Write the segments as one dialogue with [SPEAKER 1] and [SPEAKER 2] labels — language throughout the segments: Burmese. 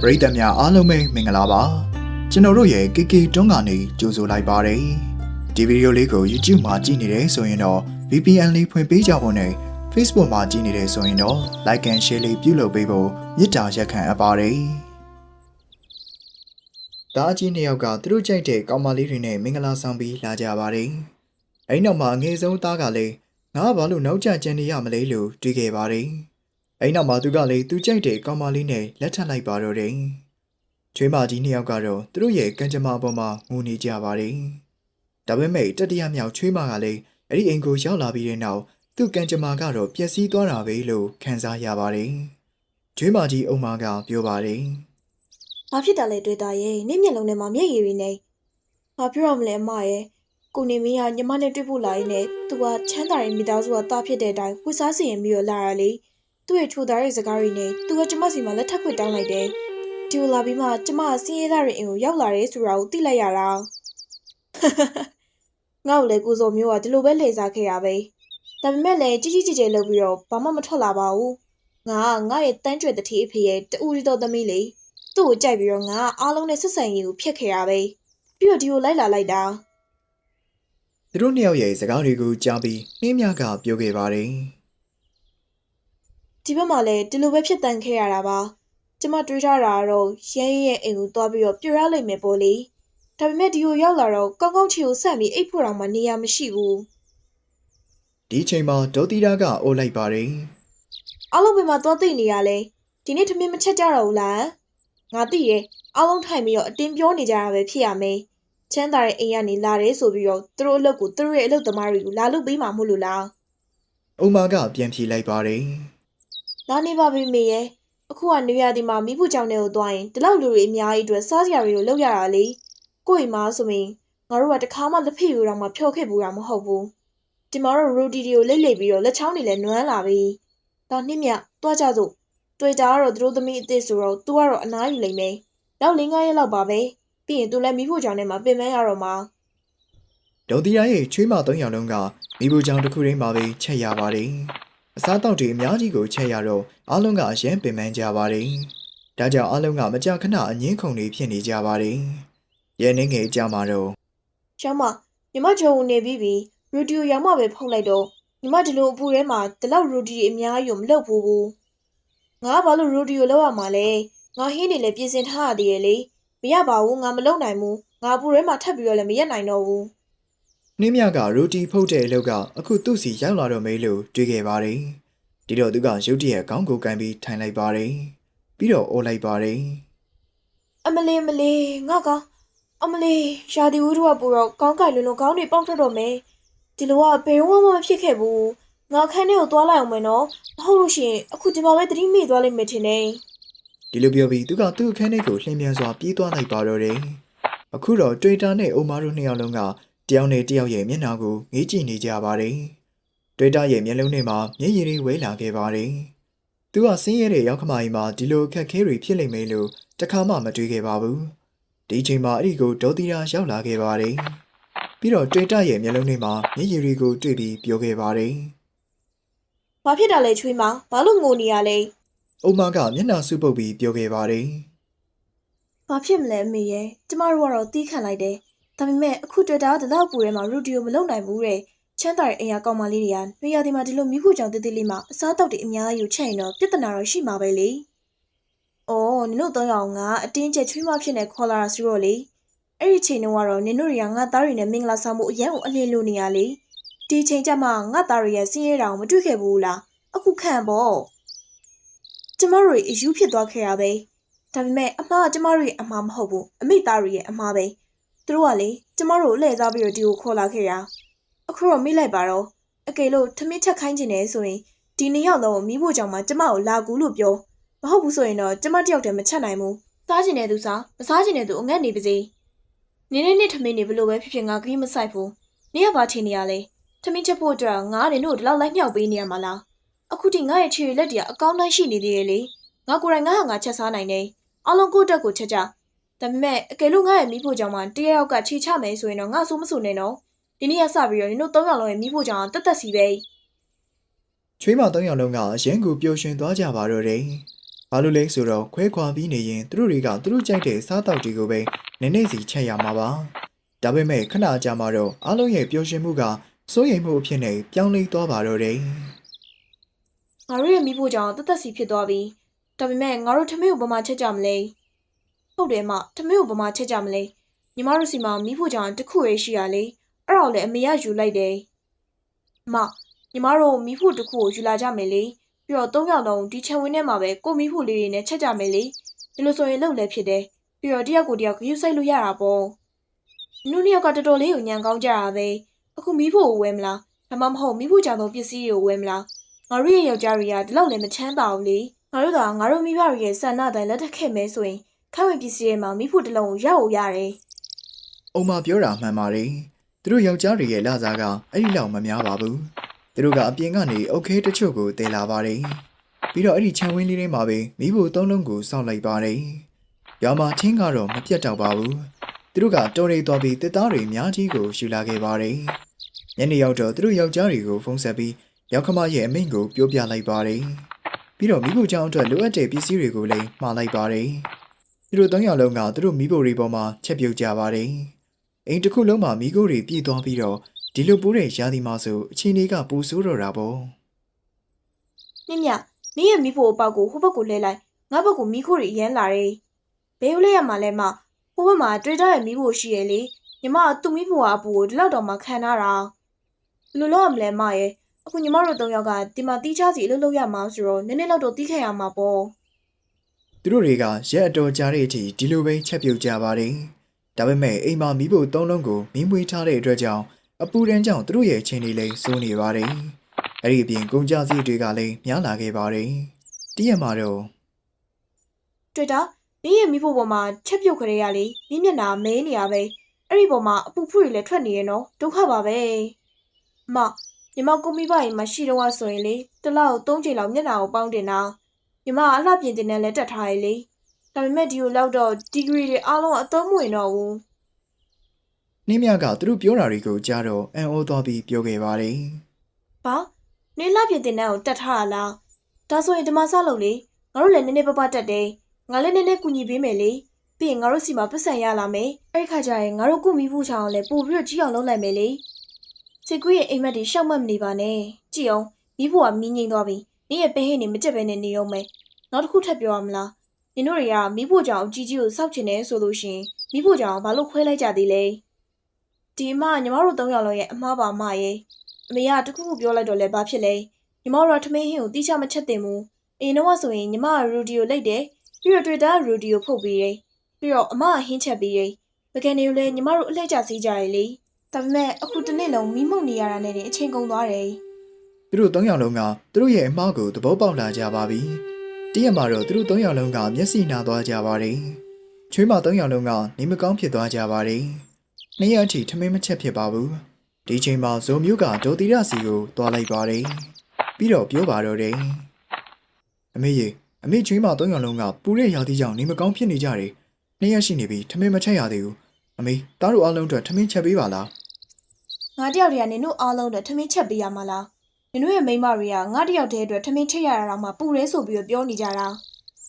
[SPEAKER 1] ပရိသတ်များအားလုံးပဲမင်္ဂလာပါကျွန်တော်တို့ရဲ့ KK တွန်းကနေကြိုဆိုလိုက်ပါတယ်ဒီဗီဒီယိုလေးကို YouTube မှာကြည့်နေတယ်ဆိုရင်တော့ VPN လေးဖွင့်ပေးကြဖို့နဲ့ Facebook မှာကြည့်နေတယ်ဆိုရင်တော့ Like and Share လေးပြုလုပ်ပေးဖို့မေတ္တာရက်ခံအပ်ပါတယ်ဒါအကြီးနှစ်ယောက်ကသူတို့ကြိုက်တဲ့ကောင်မလေးတွေနဲ့မင်္ဂလာဆောင်ပြီးလာကြပါတယ်အဲ့နောက်မှာအငယ်ဆုံးသားကလည်းငါကဘာလို့နောက်ကျကျန်နေရမလဲလို့တွေးခဲ့ပါတယ် အဲ့နောက်မှာသူကလည်းသူကြိုက်တဲ့ကောင်မလေးနဲ့လက်ထပ်လိုက်ပါတော့တယ်ချွေးမကြီးနှစ်ယောက်ကတော့သူတို့ရဲ့ကံကြမ္မာပေါ်မှာငိုနေကြပါတယ်ဒါပေမဲ့တတိယမြောက်ချွေးမကလည်းအဲ့ဒီအိမ်ကိုရောက်လာပြီးတဲ့နောက်သူ့ကံကြမ္မာကတော့ပျက်စီးသွားတာပဲလို့ခံစားရပါတယ်ချွေးမကြီးအုံမာကပြောပါတယ်။
[SPEAKER 2] ဘာဖြစ်တာလဲတွေ့တာရဲ့နေ့မျက်လုံးထဲမှာမျက်ရည်တွေနေ။ဘာပြောရမလဲအမရဲ့ကိုနေမင်းကညီမနဲ့တွေ့ဖို့လာရင်းနဲ့သူကချမ်းသာတဲ့မိသားစုကတားဖြစ်တဲ့အတိုင်းဝစ်စားစီရင်ပြီးတော့လာတာလေ။ သူ့ရဲ့ချိုသားရဲ့စကားတွေနဲ့သူကကျမစီမှာလက်ထပ်ခွင့်တောင်းလိုက်တယ်။ဒီလိုလာပြီးမှကျမကစင်းရဲသားတွေအိမ်ကိုရောက်လာတယ်ဆိုတာကိုသိလိုက်ရတာ။ငါ့ကိုလည်းကိုစောမျိုးကဒီလိုပဲလှည့်စားခဲ့ရပဲ။ဒါပေမဲ့လည်းကြီးကြီးကျယ်ကျယ်လုပ်ပြီးတော့ဘာမှမထွက်လာပါဘူး။ငါကငါရဲ့တန်းကျွဲ့တတိအဖေရဲ့တူရီတော်သမီးလေ။သူ့ကိုကြိုက်ပြီးတော့ငါကအားလုံးနဲ့ဆက်ဆံရေးကိုဖျက်ခဲ့ရပဲပြီးတော့ဒီကိုလိုက်လာလိုက်တာ
[SPEAKER 1] သူတို့နှစ်ယောက်ရဲ့စကားတွေကိုကြားပြီးနှင်းမြကပြောခဲ့ပါတယ်
[SPEAKER 2] ဒီဘက်မှာလည်းဒီလိုပဲဖြစ်တန်ခဲ့ရတာပါကျမတွေးထားတာကတော့ရဲရဲရဲ့အိမ်ကိုသွားပြီးတော့ပြရလိုက်မယ်ပေါ့လေဒါပေမဲ့ဒီကိုရောက်လာတော့ကောင်းကောင်းချီကိုဆက်ပြီးအိတ်ဖို့တော့မှနေရာမရှိဘူး
[SPEAKER 1] ဒီချိန်မှာဒေါတီတာကအိုးလိုက်ပါတယ်
[SPEAKER 2] အားလုံးပဲမှာသွားသိနေရလဲဒီနေ့ထမင်းမချက်ကြတော့ဘူးလားငါသိရဲ့အားလုံးထိုင်ပြီးတော့အတင်းပြောနေကြတာပဲဖြစ်ရမယ်ချမ်းသာတဲ့အိမ်ကနေလာတယ်ဆိုပြီးတော့သူတို့အလုပ်ကိုသူတို့ရဲ့အလုပ်သမားတွေကိုလာလုပ်ပေးမှာမဟုတ်လို့လား
[SPEAKER 1] အုံမာကပြန်ဖြေလိုက်ပါတယ်
[SPEAKER 2] လာနေပါပြီမေရဲ့အခုကနေရာဒီမှာမိဖို့ကြောင့်တွေကိုသွားရင်ဒီလောက်လူတွေအများကြီးအတွက်စားစရာတွေကိုလုပ်ရတာလေကို့အိမ်မှာဆိုရင်ငါတို့ကတခါမှလက်ဖေယူတော့မှဖြော့ခဲ့ဘူးတာမဟုတ်ဘူးဒီမှာတော့ရိုတီတွေကိုလိမ့်လိမ့်ပြီးတော့လက်ချောင်းတွေလည်းနွမ်းလာပြီဒါနှိမ့်မြတွားကြစို့တွေ့တာကတော့သူတို့သမီးအစ်စ်ဆိုတော့ तू ကတော့အနားယူလိမ့်မယ်နောက်၄-၅ရက်လောက်ပါပဲပြီးရင် तू လည်းမိဖို့ကြောင့်နဲ့မှပြင်ပန်းရတော့မှာ
[SPEAKER 1] ဒေါတီတာရဲ့ချွေးမ၃ယောက်လုံးကမိဖို့ကြောင့်တစ်ခုတည်းမှာပဲချက်ရပါတယ် အစားတောက်တွေအများကြီးကိုချက်ရတော့အားလုံးကအရင်ပင်ပန်းကြပါတယ်ဒါကြောင့်အားလုံးကမကြာခဏအငင်းခုန်တွေဖြစ်နေကြပါတယ်ရဲနေငယ်ကြမှာတော့
[SPEAKER 2] ရှမ်းမညီမဂျုံဝင်နေပြီးပြီရူဒီယိုရောက်မှပဲဖုတ်လိုက်တော့ညီမဒီလိုအပူထဲမှာဒီလောက်ရူဒီအများကြီးကိုမလုပ်ဘူးဘူးငါကဘာလို့ရူဒီယိုလောက်ရမှာလဲငါဟင်းနေလေပြင်ဆင်ထားရသေးရဲ့လေမရပါဘူးငါမလုပ်နိုင်ဘူးငါအပူထဲမှာထပ်ပြီးတော့လည်းမရက်နိုင်တော့ဘူး
[SPEAKER 1] နှင်းမြကရိုတီဖုတ်တဲ့အလုပ်ကအခုသူ့စီရောက်လာတော့မေးလို့တွေးခဲ့ပါတယ်ဒီတော့သူကရုတ်တရက်ခေါင်းကိုကန်ပြီးထိုင်လိုက်ပါတယ်ပြီးတော့အိုးလိုက်ပါတယ်
[SPEAKER 2] အမလေးမလေးငါကအမလေးရာဒီဝူတို့ကပူတော့ကောင်းကြိုင်လွန်းလွန်းကောင်းတွေပေါက်ထွက်တော့မယ်ဒီလိုကဘယ်တော့မှမဖြစ်ခဲ့ဘူးငါခန်းထဲကိုသွားလိုက်အောင်မယ်နော်မဟုတ်လို့ရှိရင်အခုဒီမှာပဲသတိမေ့သွားလိမ့်မယ်ထင်တယ်
[SPEAKER 1] ဒီလိုပြောပြီးသူကသူ့အခန်းထဲကိုလှည့်မြန်စွာပြေးသွားလိုက်ပါတော့တယ်အခုတော့ Twitter နဲ့အိုမာတို့နှစ်ယောက်လုံးက တယောက်နဲ့တယောက်ရဲ့မျက်နှာကိုငေးကြည့်နေကြပါတယ် Twitter ရဲ့မျက်လုံးထဲမှာမျက်ရည်တွေဝဲလာခဲ့ပါတယ်သူကဆင်းရဲတဲ့ရောက်ခမကြီးမှာဒီလိုအခက်ခဲတွေဖြစ်လိမ့်မယ်လို့တခါမှမတွေးခဲ့ပါဘူးဒီချိန်မှာအဲ့ဒီကိုဒေါသီရာရောက်လာခဲ့ပါတယ်ပြီးတော့ Twitter ရဲ့မျက်လုံးထဲမှာမျက်ရည်တွေကိုတွေ့ပြီးပြောခဲ့ပါတယ်။
[SPEAKER 2] ဘာဖြစ်တာလဲချွေးမ။ဘာလို့ငိုနေရလဲ
[SPEAKER 1] အုံမကမျက်နှာစုပ်ပုတ်ပြီးပြောခဲ့ပါတယ်။
[SPEAKER 2] ဘာဖြစ်မလဲအမေရဲ့။ကျမတို့ကတော့တီးခံလိုက်တယ်။ ဒါပေမဲ့အခုတွေ့တာဒီလောက်ပူထဲမှာရူဒီယိုမလုပ်နိုင်ဘူးတဲ့။ချမ်းသာတဲ့အိမ်ရကောင်းမလေးတွေကနေရာဒီမှာဒီလိုမိဖို့ကြောင့်တည်တည်လေးမှာအစားတောက်တွေအများကြီးကိုချက်ရင်တော့ပြဿနာတော့ရှိမှာပဲလေ။အော်နင်တို့တော့ရောင်ကအတင်းကျပ်ချွေးမဖြစ်နေခေါ်လာတာဆိုတော့လေ။အဲ့ဒီချိန်တုန်းကတော့နင်တို့တွေကငါသားတွေနဲ့မင်္ဂလာဆောင်မှုအရန်ကိုအလင်းလို့နေရလေ။ဒီချိန်ကျမှငါသားတွေရဲ့စင်းရဲတာကိုမတွေ့ခဲ့ဘူးလား။အခုခံပေါ့။ကျမတို့အယူဖြစ်သွားခဲ့ရပဲ။ဒါပေမဲ့အမှားကကျမတို့ရဲ့အမှားမဟုတ်ဘူးအမိသားတွေရဲ့အမှားပဲ သူတို့ကလေကျမတို့ကိုလှည့်စားပြီးတော့ဒီကိုခေါ်လာခဲ့တာအခုတော့မိလိုက်ပါတော့အကယ်လို့ထမင်းချက်ခိုင်းကျင်နေဆိုရင်ဒီနေ့ရောက်တော့မိဖို့ကြောင့်မှကျမကိုလာကူလို့ပြောမဟုတ်ဘူးဆိုရင်တော့ကျမတယောက်တည်းမချက်နိုင်ဘူးစားကျင်တဲ့သူစားမစားကျင်တဲ့သူအငတ်နေပါစေနင်းနေနဲ့ထမင်းနေဘလို့ပဲဖြစ်ဖြစ်ငါခရီးမဆိုင်ဘူးနင်းကဘာထင်နေရလဲထမင်းချက်ဖို့အတွက်ငါကနေတို့ဒီလောက်လိုက်မြောက်ပေးနေရမှာလားအခုထိငါရဲ့ခြေလက်တွေကအကောင်းတိုင်းရှိနေသေးရဲ့လေငါကိုယ်တိုင်ငါဟာငါချက်စားနိုင်တယ်အားလုံးကိုယ့်တက်ကိုချက်ကြ ဒါပေမဲ့အကယ်လို့ငါ့ရဲ့မိဖို့ကြောင့်မှတရယောက်ကခြေချမယ်ဆိုရင်တော့ငါဆိုးမဆိုးနဲ့နော်ဒီနေ့ကစပြီးတော့နင်တို့သုံးယောက်လုံးရဲ့မိဖို့ကြောင့်တက်တက်စီပဲ
[SPEAKER 1] ချွေးမ၃ယောက်လုံးကအရင်ကပျော်ရွှင်သွားကြပါတော့တယ်ဘာလို့လဲဆိုတော့ခွဲခွာပြီးနေရင်သူတို့တွေကသူတို့ကြိုက်တဲ့စားတောက်တွေကိုပဲနည်းနည်းစီချက်ရမှာပါဒါပေမဲ့ခဏကြာမှတော့အားလုံးရဲ့ပျော်ရွှင်မှုကစိုးရိမ်မှုအဖြစ်နဲ့ပြောင်းလဲသွားပါတော့တယ်
[SPEAKER 2] ငါတို့ရဲ့မိဖို့ကြောင့်တသက်စီဖြစ်သွားပြီဒါပေမဲ့ငါတို့ထမင်းကိုဘယ်မှာချက်ကြမလဲ ဟုတ်တယ်မထမင်းကိုဘယ်မှာချက်ကြမလဲညီမတို့စီမှာမိဖို့ကြောင့်တစ်ခုရေးရှိရလေအဲ့တော့လေအမေကယူလိုက်တယ်မညီမတို့မိဖို့တစ်ခုကိုယူလာကြမယ်လေပြီးတော့သုံးယောက်လုံးဒီခြံဝင်းထဲမှာပဲကိုမိဖို့လေးတွေနဲ့ချက်ကြမယ်လေဒီလိုဆိုရင်လုံလည်းဖြစ်တယ်ပြီးတော့တယောက်ကိုတယောက်ဂရုစိုက်လို့ရတာပေါ့နုနှစ်ယောက်ကတော်တော်လေးကိုညံကောင်းကြတာပဲအခုမိဖို့ကိုဝယ်မလားဒါမှမဟုတ်မိဖို့ကြောင့်သောပစ္စည်းတွေကိုဝယ်မလားငါတို့ရဲ့ယောက်ျားတွေကဒီလောက်လည်းမချမ်းသာဘူးလေငါတို့ကငါတို့မိဘတွေရဲ့ဆန္ဒတိုင်းလက်ထပ်ခဲ့မယ်ဆိုရင် ခိုင်ဝင်ပစ္စည်းတွေမှာမိဖို့တစ်လုံးကိုရအောင်ရတယ်
[SPEAKER 1] အုံမပြောတာမှန်ပါတယ်သူတို့ယောက်ျားတွေရဲ့လစားကအဲ့ဒီလောက်မများပါဘူးသူတို့ကအပြင်ကနေအုတ်ခဲတချို့ကိုတည်လာပါတယ်ပြီးတော့အဲ့ဒီခြံဝင်းလေးထဲမှာပဲမိဖို့သုံးလုံးကိုစောင့်လိုက်ပါတယ်ရွာမှာချင်းကတော့မပြတ်တော့ပါဘူးသူတို့ကတော်ရီတော်ပြီးတစ်သားတွေအများကြီးကိုယူလာခဲ့ပါတယ်ညနေရောက်တော့သူတို့ယောက်ျားတွေကိုဖုန်းဆက်ပြီးရောက်ခမရဲ့အမိန့်ကိုပြောပြလိုက်ပါတယ်ပြီးတော့မိဖို့ကြောင့်အတွက်လိုအပ်တဲ့ပစ္စည်းတွေကိုလည်းမှာလိုက်ပါတယ် သူတို့သုံးယောက်လုံးကသူတို့မိဖို့တွေပေါ်မှာချက်ပြုတ်ကြပါတယ်အိမ်တစ်ခုလုံးမှာမိခိုးတွေပြည့်သွားပြီးတော့ဒီလိုပိုးတဲ့ရာသီမှာဆိုအချင်းလေးကပူဆိုးတော့တာပေါ့။
[SPEAKER 2] နှင်းမြနင်းရဲ့မိဖို့အပေါက်ကိုဟိုဘက်ကိုလဲလိုက်ငါဘက်ကိုမိခိုးတွေရမ်းလာတယ်။ဘယ်လိုလဲရမှာလဲမဟိုဘက်မှာတွေ့တာရဲ့မိဖို့ရှိရဲ့လေညီမကသူ့မိဖို့ကအပူကိုဒီလောက်တော့မှခံထားတာ။ဘယ်လိုလုပ်ရမလဲမရဲ့အခုညီမတို့၃ယောက်ကဒီမှာတီးချစီအလုပ်လုပ်ရမှာဆိုတော့နည်းနည်းလောက်တော့တီးခဲ့ရမှာပေါ့။
[SPEAKER 1] သူတို့တွေကရက်အတော်ကြာတဲ့အထိဒီလိုပဲချက်ပြုတ်ကြပါတယ်ဒါပေမဲ့အိမ်မှာမိဖို့သုံးလုံးကိုမင်းမွေးထားတဲ့အတွက်ကြောင့်အပူတန်းကြောင့်သူတို့ရဲ့အချင်းလေးလည်းစိုးနေပါတယ်အဲ့ဒီအပြင်ကုန်ကြစည်တွေကလည်းများလာခဲ့ပါတယ်တည့်ရက်မှာတော့
[SPEAKER 2] တွေ့တာနင်းရဲ့မိဖို့ပေါ်မှာချက်ပြုတ်ခရဲရလေနင်းမျက်နှာမဲနေရပဲအဲ့ဒီပေါ်မှာအပူဖုတွေလည်းထွက်နေရနော်ဒုက္ခပါပဲအမညီမကိုမိဘရင်မရှိတော့ဆိုရင်လေတစ်လောက်၃ချိန်လောက်မျက်နှာကိုပေါင်းတင်တာ ညီမကအလှပြင်တင်နဲ့လည်းတက်ထားရလေဒါပေမဲ့ဒီကိုလောက်တော့ဒီဂရီတွေအားလုံးအသုံးမဝင်တော့ဘူး
[SPEAKER 1] နှင်းမြကသူတို့ပြောတာတွေကိုကြားတော့အံ့ဩသွားပြီးပြောခဲ့ပါတယ်
[SPEAKER 2] ဘာနင်းလှပြင်တင်နဲ့ကိုတက်ထားရလားဒါဆိုရင်ဒီမှာဆောက်လို့လေငါတို့လည်းနည်းနည်းပပတက်တယ်ငါလည်းနည်းနည်းကူညီပေးမယ်လေပြီးရင်ငါတို့စီမှာပတ်စံရလာမယ်အဲ့ဒီခါကျရင်ငါတို့ကုမိဖို့ချောင်းလည်းပို့ပြီးတော့ကြီးအောင်လုပ်လိုက်မယ်လေစိတ်ကူးရဲ့အိမ်မက်တွေရှောက်မှတ်မနေပါနဲ့ကြည့်အောင်မိဖို့ကမင်းငိမ့်သွားပြီ နင်းရဲ့ပင်ဟိနေမကြက်ပဲနဲ့နေရောမယ်နောက်တစ်ခုထပ်ပြောရမလားနင်တို့တွေကမိဖို့ကြောင့်အကြီးကြီးကိုစောက်ချင်တယ်ဆိုလို့ရှရင်မိဖို့ကြောင့်ဘာလို့ခွဲလိုက်ကြသေးလဲဒီအမညီမတို့၃ယောက်လုံးရဲ့အမှားပါမရဲ့အမေကတခုခုပြောလိုက်တော့လဲဘာဖြစ်လဲညီမတို့ကထမင်းဟင်းကိုတိကျမချက်တင်ဘူးအင်းတော့ဆိုရင်ညီမကရူဒီယိုလိုက်တယ်ပြီးတော့တွေ့တာရူဒီယိုဖုတ်ပြီးတယ်ပြီးတော့အမကဟင်းချက်ပြီးတယ်ပကံနေကိုလည်းညီမတို့အလှည့်ကျစီးကြရလေဒါပေမဲ့အခုတစ်နေ့လုံးမီးမုံနေရတာနဲ့တင်အချိန်ကုန်သွားတယ်
[SPEAKER 1] သူတို့သုံးယောက်လုံးကသူတို့ရဲ့အမှားကိုသဘောပေါက်လာကြပါပြီတည့်ရက်မှာတော့သူတို့သုံးယောက်လုံးကမျက်စိနာသွားကြပါတယ်ချွေးမသုံးယောက်လုံးကနေမကောင်းဖြစ်သွားကြပါတယ်နှစ်ရက်အထိထမင်းမချက်ဖြစ်ပါဘူးဒီချိန်မှာဇုံမျိုးကဒေါ်တီရစီကိုသွားလိုက်ပါတယ်ပြီးတော့ပြောပါတော့တယ်အမေရေအမေချွေးမသုံးယောက်လုံးကပူတဲ့ရာသီကြောင့်နေမကောင်းဖြစ်နေကြတယ်နှစ်ရက်ရှိနေပြီထမင်းမချက်ရသေးဘူးအမေတားတို့အားလုံးအတွက်ထမင်းချက်ပေးပါလား
[SPEAKER 2] ငါတယောက်တည်းကနင်တို့အားလုံးအတွက်ထမင်းချက်ပေးရမှာလား နင်တို့ရဲ့မိန်းမတွေကငါတယောက်တည်းအတွက်ထမင်းချက်ရတာတော့မှပူရဲဆိုပြီးတော့ပြောနေကြတာ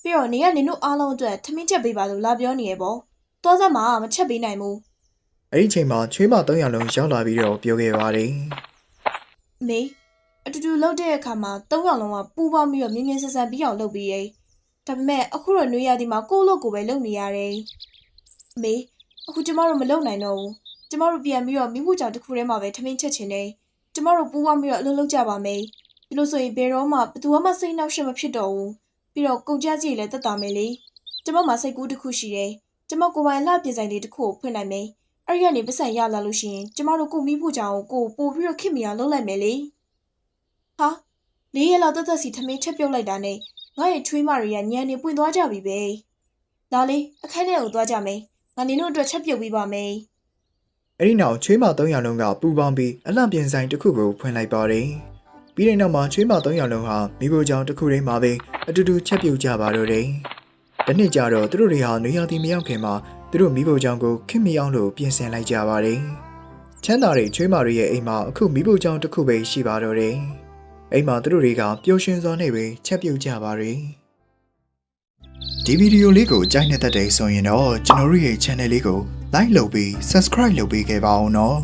[SPEAKER 2] ပြီးတော့နေကနင်တို့အားလုံးအတွက်ထမင်းချက်ပေးပါလို့လာပြောနေရပေါ့တောစက်မှာမချက်ပေးနိုင်ဘူး
[SPEAKER 1] အဲ့ဒီချိန်မှာချွေးမသုံးယောက်လုံးရောက်လာပြီးတော့ပြောခဲ့ပါတယ်
[SPEAKER 2] အမေအတူတူလှုပ်တဲ့အခါမှာ၃ယောက်လုံးကပူပေါင်းပြီးတော့မြင်းမြင်းဆန်ဆန်ပြီးအောင်လှုပ်ပြီးရဲဒါပေမဲ့အခုတော့နှွေးရသည်မှာကိုယ့်လို့ကိုယ်ပဲလုပ်နေရတယ်အမေအခုကျမတို့မလုပ်နိုင်တော့ဘူးကျမတို့ပြန်ပြီးတော့မိမှုကြောင့်တစ်ခုတည်းမှာပဲထမင်းချက်ချင်တယ် ကျမတို့ပူပေါင်းပြီးတော့အလုပ်လုပ်ကြပါမယ်ဒီလိုဆိုရင်ဘယ်တော့မှဘယ်သူမှစိတ်နှောက်ရှက်မဖြစ်တော့ဘူးပြီးတော့ကုန်ကြစည်လည်းတက်တာမယ်လေကျမမှာစိတ်ကူးတစ်ခုရှိတယ်ကျမကိုယ်ပိုင်လှပြင်ဆိုင်လေးတစ်ခုကိုဖွင့်လိုက်မယ်အဲ့ဒီကနေပတ်စံရလာလို့ရှိရင်ကျမတို့ကိုမိဖို့ကြောင့်ကိုပို့ပြီးတော့ခင်မရလုပ်လိုက်မယ်လေဟာလေးရက်လောက်တက်တက်စီထမင်းချက်ပြုတ်လိုက်တာနဲ့ငါရဲ့ချွေးမတွေကညံနေပွင့်သွားကြပြီပဲလာလေအခန်းထဲကိုသွားကြမယ်ငါနင်တို့အတွက်ချက်ပြုတ်ပေးပါမယ်
[SPEAKER 1] အဲ့ဒီနောက်ချွေးမသုံးယောက်လုံးကပူပေါင်းပြီးအလှပြင်ဆိုင်တစ်ခုကိုဖွင့်လိုက်ပါတယ်ပြီးတဲ့နောက်မှာချွေးမသုံးယောက်လုံးဟာမိဖို့ကြောင့်တစ်ခုတည်းမှာပဲအတူတူချက်ပြုတ်ကြပါတော့တယ်တနေ့ကျတော့သူတို့တွေဟာနေရာတီမရောက်ခင်မှာသူတို့မိဖို့ကြောင့်ကိုခင်မီအောင်လို့ပြင်ဆင်လိုက်ကြပါတယ်ချမ်းသာတဲ့ချွေးမတွေရဲ့အိမ်မှာအခုမိဖို့ကြောင့်တစ်ခုပဲရှိပါတော့တယ်အိမ်မှာသူတို့တွေကပျော်ရွှင်စွာနဲ့ပဲချက်ပြုတ်ကြပါတယ်ဒီဗီဒီယိုလေးကိုကြိုက်နေတဲ့တဲ့ဆိုရင်တော့ကျွန်တော်တို့ရဲ့ channel လေးကို like လုပ်ပြီး subscribe လုပ်ပေးခဲ့ပါအောင်နော်